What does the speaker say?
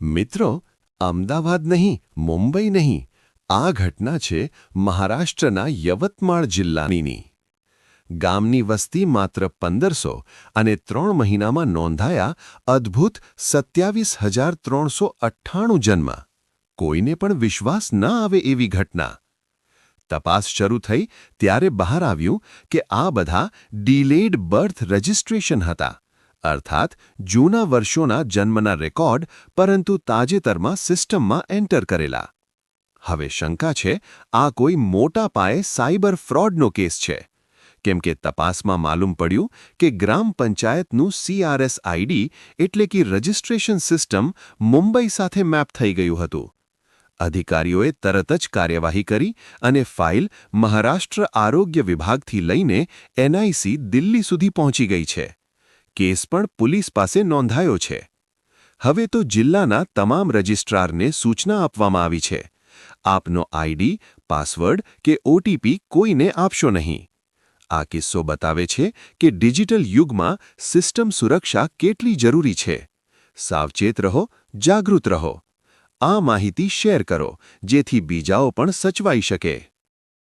મિત્રો, અમદાવાદ નહીં, મુંબઈ નહીં. આ ઘટના છે મહારાષ્ટ્રના યવતમાળ જિલ્લાની. ગામની વસ્તી માત્ર પંદરસો અને ત્રણ મહિનામાં નોંધાયા અદ્ભુત સત્યાવીસ હજાર ત્રણસો અઠ્ઠાણું જન્મ. કોઈને પણ વિશ્વાસ ન આવે એવી ઘટના. તપાસ શરૂ થઈ ત્યારે બહાર આવ્યું કે આ બધા ડીલેડ બર્થ રજિસ્ટ્રેશન હતા. અર્થાત જૂના વર્ષોના જન્મના રેકોર્ડ, પરંતુ તાજેતરમાં સિસ્ટમમાં એન્ટર કરેલા. હવે શંકા છે, આ કોઈ મોટા પાયે સાયબર ફ્રોડનો કેસ છે. કેમ કે તપાસમાં માલુમ પડ્યું કે ગ્રામ પંચાયતનું સીઆરએસ આઈડી એટલે કે રજિસ્ટ્રેશન સિસ્ટમ મુંબઈ સાથે મેપ થઈ ગયું હતું. અધિકારીઓએ તરત જ કાર્યવાહી કરી અને ફાઇલ મહારાષ્ટ્ર આરોગ્ય વિભાગથી લઈને એનઆઈસી દિલ્હી સુધી પહોંચી ગઈ છે. કેસ પણ પોલીસ પાસે નોંધાયો છે. હવે તો જિલ્લાના તમામ રજિસ્ટ્રારને સૂચના આપવામાં આવી છે. આપનો આઈડી, પાસવર્ડ કે ઓટીપી કોઈને આપશો નહીં. આ કિસ્સો બતાવે છે કે ડિજિટલ યુગમાં સિસ્ટમ સુરક્ષા કેટલી જરૂરી છે. સાવચેત રહો, જાગૃત રહો. આ માહિતી શેર કરો, જેથી બીજાઓ પણ સચવાઈ શકે.